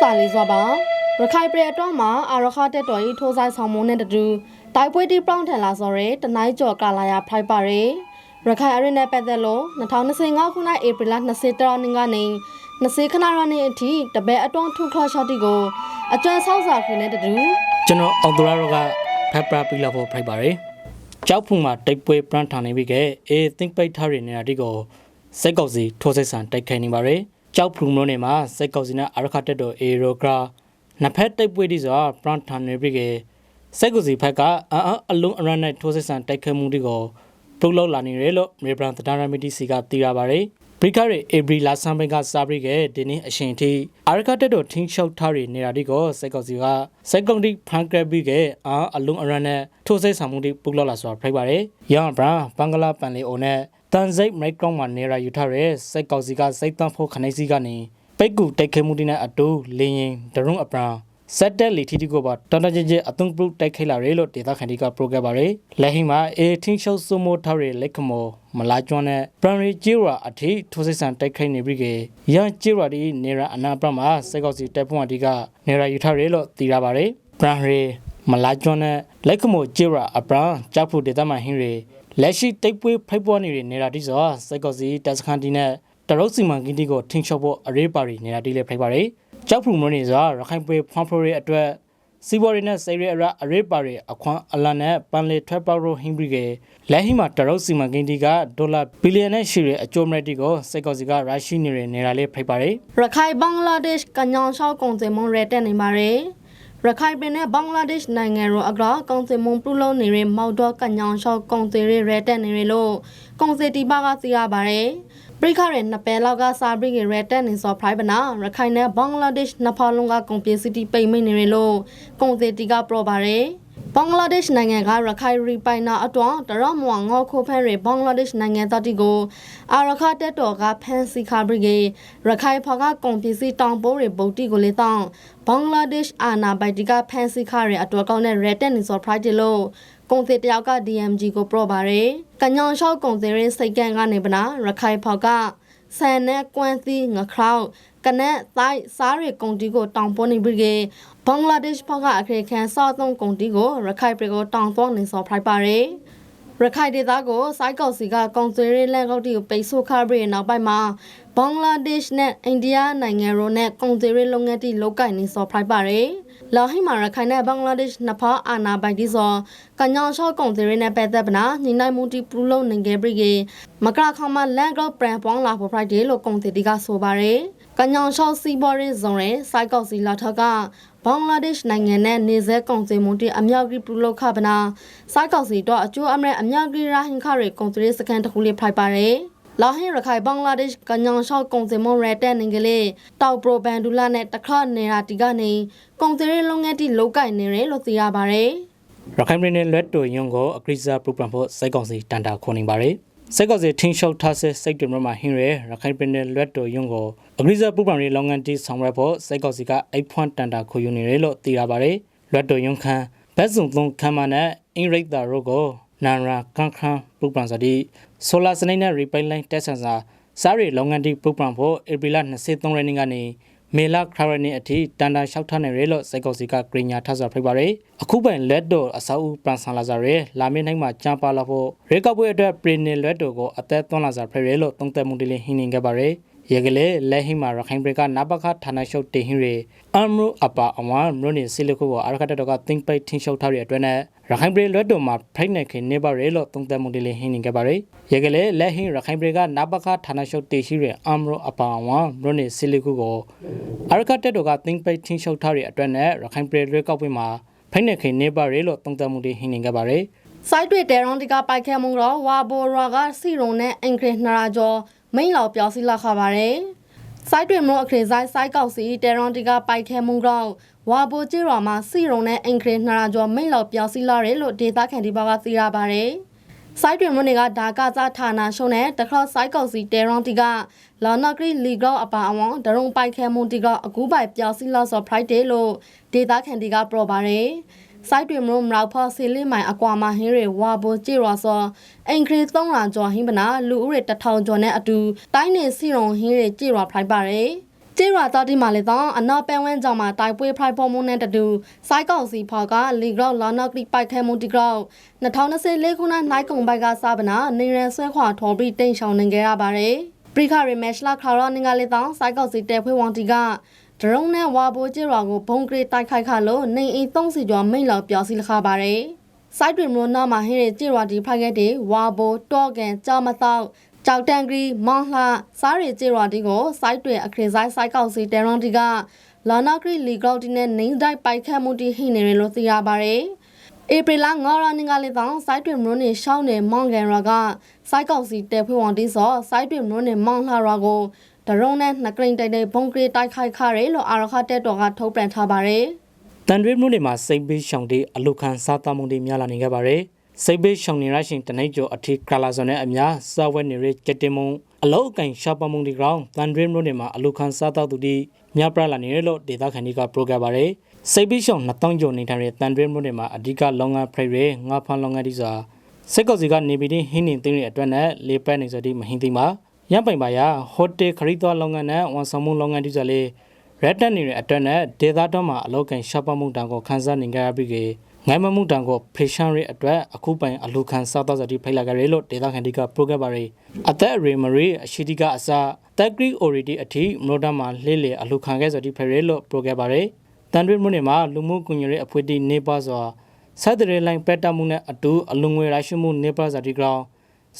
စာလေးစွာပါရခိုင်ပြည်အတွက်မှာအာရခတက်တော်ဤထိုးဆိုင်ဆောင်မုန်းတဲ့တူတိုက်ပွဲတိပြောင်းထန်လာစော်ရဲတနိုင်းကျော်ကာလာယာဖိုက်ပါရဲရခိုင်အရင်းနဲ့ပတ်သက်လို့2025ခုနှစ်ဧပြီလ20ရက်နေ့ကနေ20ခဏရနေ့အထိတပည့်အတွန်းထုခရရှော့တီကိုအကျွမ်းဆောက်စာခွေနဲ့တူကျွန်တော်အောင်တရာရောကဖက်ပရာပီလာဖို့ဖိုက်ပါတယ်ကြောက်ဖုံမှာတိတ်ပွဲပရန်ထောင်နေပြီကအေ think ပိတ်ထားရနေတာဒီကိုစိတ်ကောက်စီထိုးစိတ်ဆန်တိုက်ခိုက်နေပါတယ် ကြောက်ဖုံမျိုးနေမှာစိတ်ကောက်စီနဲ့အာရခတက်တော်အေရိုဂရာနှစ်ဖက်တိတ်ပွဲဒီဆိုပရန်ထောင်နေပြီကစိတ်ကောက်စီဖက်ကအအအလုံးအရန်နဲ့ထိုးစိတ်ဆန်တိုက်ခိုက်မှုဒီကိုပြုတ်လောက်လာနေတယ်လို့မေဘရန်တဒါရမီတီစီကသိရပါတယ်ပရိခရဲအေဘရီလာဆမ်ဘင်ကစားပြီးခဲ့ဒီနေ့အရှင်ထိအာရခတက်တော်ထင်းချောက်ထားရနေတာဒီကိုစိတ်ကောက်စီကစိတ်ကုံတိဖန်ကရပြီးခဲ့အာအလုံးအရန်နဲ့ထိုးစိတ်ဆန်မှုဒီပုတ်လောက်လာဆိုတာဖိုက်ပါတယ်ရန်ဘရာဘင်္ဂလားပန်လီအိုနဲ့ တန်စိတ်မိုက်ကောင်မှာနေရာယူထားတဲ့စိတ်ကောက်စီကစိတ်တန်းဖို့ခနေစီကနေပိတ်ကူတိုက်ခဲမှုဒီနဲ့အတူလင်းရင်ဒရုံအပရာစက်တက်လီတီတီကိုပါတန်တကြကြအသွင်ပရုတိုက်ခိုက်လာရဲလို့ဒေတာခန်ဒီကပရိုခဲ့ပါရယ်လက်ဟိမှာအေထင်းရှုပ်စုမိုထားရလက်ခမောမလာကျွန်းနဲ့ပရန်ရီဂျီရာအထိထိုးစစ်ဆန်တိုက်ခိုက်နေပြီကေရန်ဂျီရာဒီနေရာအနာပရမှာစက်ကောက်စီတိုက်ပွန်အဒီကနေရာယူထားရဲလို့သိရပါရယ်ပရန်ရီမလာကျွန်းနဲ့လက်ခမောဂျီရာအပရန်ကြောက်ဖို့ဒေတာမဟင်းရီ လက်ရှိတိတ်ပွေးဖိုက်ပွားနေတဲ့နေရာတိစောစက်ကောက်စီတက်စခန်တီနဲ့တရုတ်စီမံကိန်းတီကိုထင်းချော့ဖို့အရေးပါရီနေတာတိလေးဖိုက်ပါရယ်ကြောက်ဖူမွန်းနေစွာရခိုင်ပွဲဖွန်ဖရိုရဲ့အတွက်စီဘော်ရီနဲ့စေရီအရာအရေးပါရီအခွန်အလန်နဲ့ပန်လေထွက်ပေါရိုဟင်းဘရီကလက်ဟီမှာတရုတ်စီမံကိန်းတီကဒေါ်လာဘီလီယံနဲ့ရှိတဲ့အကျိုးမရတီကိုစိတ်ကောစီကရရှိနေတဲ့နေရာလေးဖိတ်ပါရယ်ရခိုင်ဘင်္ဂလားဒေ့ရှ်ကညောင်ရှောက်ကုံစင်မုံရဲတက်နေပါရယ် ရခိုင်ပြည်နယ်ဘင်္ဂလားဒေ့ရှ်နိုင်ငံရောအကရာကုံစင်မုံပြုလုံးနေတဲ့မောက်တော့ကညောင်ရှောက်ကုံစင်ရဲရဲတက်နေရလို့ကုံစင်တီပါကစီရပါရယ်ပရိခရဲနှစ်ပဲလောက်ကစာပရိကရဲတက်နေစောဖရိုင်ပနာရခိုင်နဲ့ဘင်္ဂလားဒေ့ရှ်နှစ်ဖက်လုံးကကုန်ပစ္စည်းတီပိတ်မိနေရလို့ကုံစင်တီကပရောပါရယ် ဘင်္ဂလားဒေ့ရှ်နိုင်ငံကရခိုင်ရီပိုင်နာအတွန်းတရမောင်ငေါခိုဖန်ရီဘင်္ဂလားဒေ့ရှ်နိုင်ငံသားတီကိုအာရခတက်တော်ကဖန်စီခါဘရီဂေရခိုင်ဖော်ကကုန်ပစ္စည်းတောင်ပိုးရီဗုတ်တီကိုလေးတောင်းဘင်္ဂလားဒေ့ရှ်အာနာဘိုက်တီကဖန်စီခါရီအတွကောင်းနဲ့ရဲတက်နေစောဖရိုက်တီလို့ကုန်စည်တယောက်က DMG ကိုပရောပါရယ်ကညောင်လျှောက်ကုန်စည်ရင်းစိတ်ကန်ကနေပနာရခိုင်ဖော်က ဆန်နဲ့ကွမ်းသီးငခေါကနက်တိုင်းစားရီကုန်တီကိုတောင်ပေါ်နေပြီကေဘင်္ဂလားဒေ့ရှ်ဖောက်ကအခရိခံစောသုံးကုန်တီကိုရခိုင်ပြည်ကိုတောင်ပေါ်နေစောဖရိုက်ပါရယ်ရခိုင်ဒေသကိုစိုက်ကောက်စီကကုန်စည်ရေးလန်ကောက်တီကိုပိတ်ဆို့ခါပြီးနောက်ပိုင်းမှာဘင်္ဂလားဒေ့ရှ်နဲ့အိန္ဒိယနိုင်ငံရောနဲ့ကုန်စည်ရေးလုပ်ငန်းတီလောက်ကင်နေစောဖရိုက်ပါရယ် လာဟိမာရခိုင်နဲ့ဘင်္ဂလားဒေ့ရှ်နှစ်ဖက်အာနာပိုင်တီစောကညောင်လျှောက်ကုန်စည်ရေးနဲ့ပတ်သက်ပနာညီနိုင်မှုတီပူလုံးနေခဲ့ပြီးကေမကရခေါမလန်ကောက်ပရန်ပွန်လာဖို့ဖရိုက်တီလို့ကုန်စည်တီကဆိုပါရယ်ကညောင်လျှောက်စီဘော်ရေးဇုံရဲစိုက်ကောက်စီလာထက်ကဘင်္ဂလားဒေ့ရှ်နိုင်ငံနဲ့နေဇဲကုန်စည်မှုတီအမြောက်ကြီးပူလောက်ခပနာစိုက်ကောက်စီတော့အကျိုးအမရအမြောက်ကြီးရာဟင်ခရဲကုန်စည်စကန်တခုလေးဖိုက်ပါရယ် လာဟင်ရခိုင်ဘင်္ဂလားဒေ့ရှ်ကညောင်လျှောက်ကုန်စည်မရဲတဲ့နေကလေးတောက်ပရိုဘန်ဒူလာနဲ့တခါနေတာတီကနေကုန်စည်ရေးလုပ်ငန်းတီလောက်ကင်နေတယ်လို့သိရပါရယ်ရခိုင်ပြည်နယ်လွတ်တူယုံကိုအကရိစာပရိုဂရမ်ဖို့စိတ်ကောင်းစီတန်တာခေါ်နေပါရယ်စိတ်ကောင်းစီထင်းရှုပ်ထားတဲ့စိတ်တွေမှာဟင်းရဲရခိုင်ပြည်နယ်လွတ်တူယုံကိုအကရိစာပရိုဂရမ်ရေးလုပ်ငန်းတီဆောင်ရွက်ဖို့စိတ်ကောင်းစီကအိတ်ဖွန့်တန်တာခေါ်ယူနေတယ်လို့သိရပါရယ်လွတ်တူယုံခန်းဘက်စုံသုံးခမ်းမနဲ့အင်ရိတ်တာရိုကို နန်ရာကန်ခန်ပရိုဂရမ်စတီဆိုလာစနေနဲ့ရီပိုင်လိုင်းတက်ဆန်စာစားရီလုပ်ငန်းတီပရိုဂရမ်ဖို့ဧပြီလ23ရက်နေ့ကနေမေလာခရနီအထိတန်တာလျှောက်ထားနေရလို့စိုက်ကောက်စီကဂရညာထဆာဖိပါရယ်အခုပိုင်လက်တော်အဆောက်အဦပန်ဆန်လာစားရယ်လာမင်းနိုင်မှာကြံပါလာဖို့ရေကောက်ပွဲအတွက်ပရီနီလက်တော်ကိုအသက်သွန်းလာစားဖိရယ်လို့သုံးသက်မှုတလင်းဟင်းနေခဲ့ပါရယ် ရေကလေးလက်ဟိမာရခိုင်ပရကနာဘခဌာနရှုပ်တင်ဟင်းရေအမ်ရူအပါအဝမ်မြို့နေစီလခုကိုအရခတ်တော်ကသင်ပိတ်ထင်းရှုပ်ထားတဲ့အတွက်နဲ့ရခိုင်ပရလွတ်တော်မှာဖိတ်နေခင်နေပါရဲလို့သုံးသက်မှုတလေးဟင်းနေခဲ့ပါရယ်ရေကလေးလက်ဟင်းရခိုင်ပရကနာဘခဌာနရှုပ်တင်ရှိတဲ့အမ်ရူအပါအဝမ်မြို့နေစီလခုကိုအရခတ်တော်ကသင်ပိတ်ထင်းရှုပ်ထားတဲ့အတွက်နဲ့ရခိုင်ပရလွတ်ကောက်ပွဲမှာဖိတ်နေခင်နေပါရဲလို့သုံးသက်မှုတလေးဟင်းနေခဲ့ပါရယ်စိုက်တွေတဲရွန်တီကပိုက်ခဲမှုတော့ဝါဘော်ရာကစီရုံနဲ့အင်္ဂရိနှရာကျော် မိန်လောက်ပြောစီလာခပါရတယ်။စိုက်တွေမလို့အခရေဆိုင်စိုက်ကောက်စီတဲရွန်တီကပိုက်ခဲမှုတော့ဝါဘော်ကျေးရွာမှာစီရုံနဲ့အင်္ဂရိနှရာကျော်မိန်လောက်ပြောစီလာတယ်လို့ဒေတာခန်ဒီဘာကသိရပါတယ်။စိုက်တွင်မွန်းတွေကဒါကစားဌာနရှုံးတဲ့တခါစိုက်ကောက်စီတဲရွန်တီကလာနာဂရီလီဂောအပါအဝန်ဒရုံပိုက်ခဲမှုတီကအကူပိုက်ပြောစီလာဆော့ဖရိုက်ဒေးလို့ဒေတာခန်ဒီကပရောပါတယ်။ စိုက်တွင်မလို့မရောက်ဖော်စီလေးမိုင်အကွာမှာဟင်းတွေဝါဘိုကြည်ရောစောအင်္ဂရိ300ကျော်ဟင်းပနာလူဦးရေ1000ကျော်နဲ့အတူတိုင်းနေစီရုံဟင်းတွေကြည်ရောဖိုက်ပါတယ်ကျေးရွာသားတိမာလေတော့အနောက်ပန်းဝန်းကြောင်မှာတိုက်ပွဲဖိုက်ပေါ်မှုနဲ့တတူစိုက်ကောက်စီဖော်ကလီဂရော့လာနော့ကတိပိုက်ခဲမှုတိဂရော့2024ခုနှစ်နိုင်ကုံဘိုက်ကစပနာနေရန်ဆွဲခွာထော်ပြီးတိန့်ရှောင်နေကြရပါတယ် ပရိခရီမက်ရှလာခါရောနင်္ဂလေတော့စိုက်ကောက်စီတဲဖွဲဝန်တီကဒရုန်းနဲ့ဝါဘိုကျေးရွာကိုဘုံကလေးတိုက်ခိုက်ခလို့နေအိမ်30ကျော်မိတ်လောက်ပျောက်စီလခပါတယ်စိုက်တွင်မလို့နာမှာဟင်းရဲ့ကျေးရွာတီဖိုက်ခဲ့တဲ့ဝါဘိုတော့ကန်ကြောက်မတော့ကြောက်တန်ဂရီမောင်လှစားရီကျေရွာတီကိုစိုက်တွင်အခရင်ဆိုင်စိုက်ကောက်စီတဲရွန်တီကလာနာဂရီလီဂရော့တီနဲ့နေတိုင်းပိုက်ခတ်မှုတီဟိနေရလို့သိရပါတယ်။ ဧပြီလ9ရက်နေ့ကလေးတောင်စိုက်တွင်မလို့နေရှောင်းနေမောင်ကန်ရာကစိုက်ကောက်စီတဲဖွေးဝန်တီစောစိုက်တွင်မလို့နေမောင်လှရာကိုဒရုန်းနဲ့နှကရင်တိုက်တဲ့ဘုံကလေးတိုက်ခိုက်ခရဲလို့အာရခတက်တော်ကထုတ်ပြန်ထားပါတယ်။တန်တွေးမြို့နယ်မှာစိတ်ပေးရှောင်တဲ့အလုခံစားတမှုတွေများလာနေကြပါတယ်။စိတ်ပေးရှောင်နေရရှင်တနိုင်ကျော်အထိကလာစွန်နဲ့အများစာဝဲနေရကြက်တင်မုံအလောက်အကင်ရှာပမှုတွေကောင်တန်တွေးမြို့နယ်မှာအလုခံစားတသူတွေများပြားလာနေတယ်လို့ဒေသခံတွေကပြောကြပါတယ်။ စိတ်ပေးရှောင်2000ကျော်နေထိုင်တဲ့တန်တွေးမြို့နယ်မှာအဓိကလောင်ငါဖရိရဲငါဖန်လောင်ငါဒီစွာစိတ်ကောက်စီကနေပြီးဟင်းနေသိတဲ့အတွက်နဲ့လေပတ်နေစသည်မဟင်းသိမှာရပိုင်ပါရဟိုတယ်ခရီးသွားလုပ်ငန်းနဲ့ဝန်ဆောင်မှုလုပ်ငန်းဒီစွာလေး red တက်နေတဲ့အတွက်နဲ့ဒေသတော်မှာအလောက်ကန်ရှားပမှုတံကိုခန်းစားနေကြရပြီးကေငိုင်းမမှုတံကိုဖေရှန်ရဲ့အတွက်အခုပိုင်အလူခံစားတော့စတိဖိတ်လာကြရလို့ဒေသခံတွေကပရိုဂရမ်ပါရီအသက်ရေမရီအရှိတိကအစတက်ဂရီအိုရီတီအထိမနိုဒမှာလှေလေအလူခံခဲ့စတိဖိတ်ရလို့ပရိုဂရမ်ပါရီ တန်တွင်းမှုနေမှာလူမှုကွန်ရက်ရဲ့အဖွဲ့တီနေပါစွာဆက်တဲ့လိုင်းပက်တမှုနဲ့အတူအလူငွေရရှိမှုနေပါစတိကောင်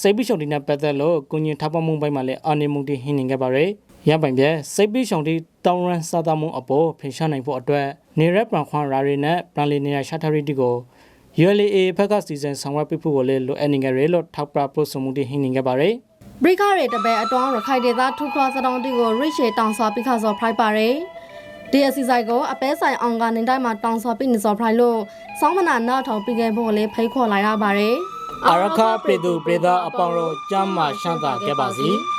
စိတ်ပိရှုံတီနဲ့ပတ်သက်လို့ကုညင်ထောက်ပံ့မှုပိုင်းမှာလည်းအာနေမှုတီဟင်းနေခဲ့ပါရယ်ရပိုင်ပြစိတ်ပိရှုံတီတောင်းရန်စားတမှုအပေါ်ဖင်ရှားနိုင်ဖို့အတွက်နေရက်ပန်ခွန်ရာရီနဲ့ပန်လီနေရရှာထရီတီကို ULA ဘက်ကစီစဉ်ဆောင်ရွက်ပေးဖို့ကိုလည်းလိုအပ်နေကြရလို့ထောက်ပြပို့ဆောင်မှုတွေဟင်းနေကြပါရယ်ဘရိခရဲတပယ်အတွန်းရခိုင်ဒေသထုခွာစတောင်းတီကိုရိရှေတောင်စွာပိခါစော်ဖရိုက်ပါရယ် ဒီအစီဆိုင်ကိုအပဲဆိုင်အောင်ကနေတိုင်းမှာတောင်စွာပိနေစော်ဖရိုက်လို့စောင်းမနာနောက်ထောင်ပြီးခဲ့ဖို့လည်းဖိတ်ခေါ်လာရပါရယ်အာရခပြည်သူပြည်သားအပေါင်းတို့ကျမ်းမာရှမ်းသာခဲ့ပါစီ။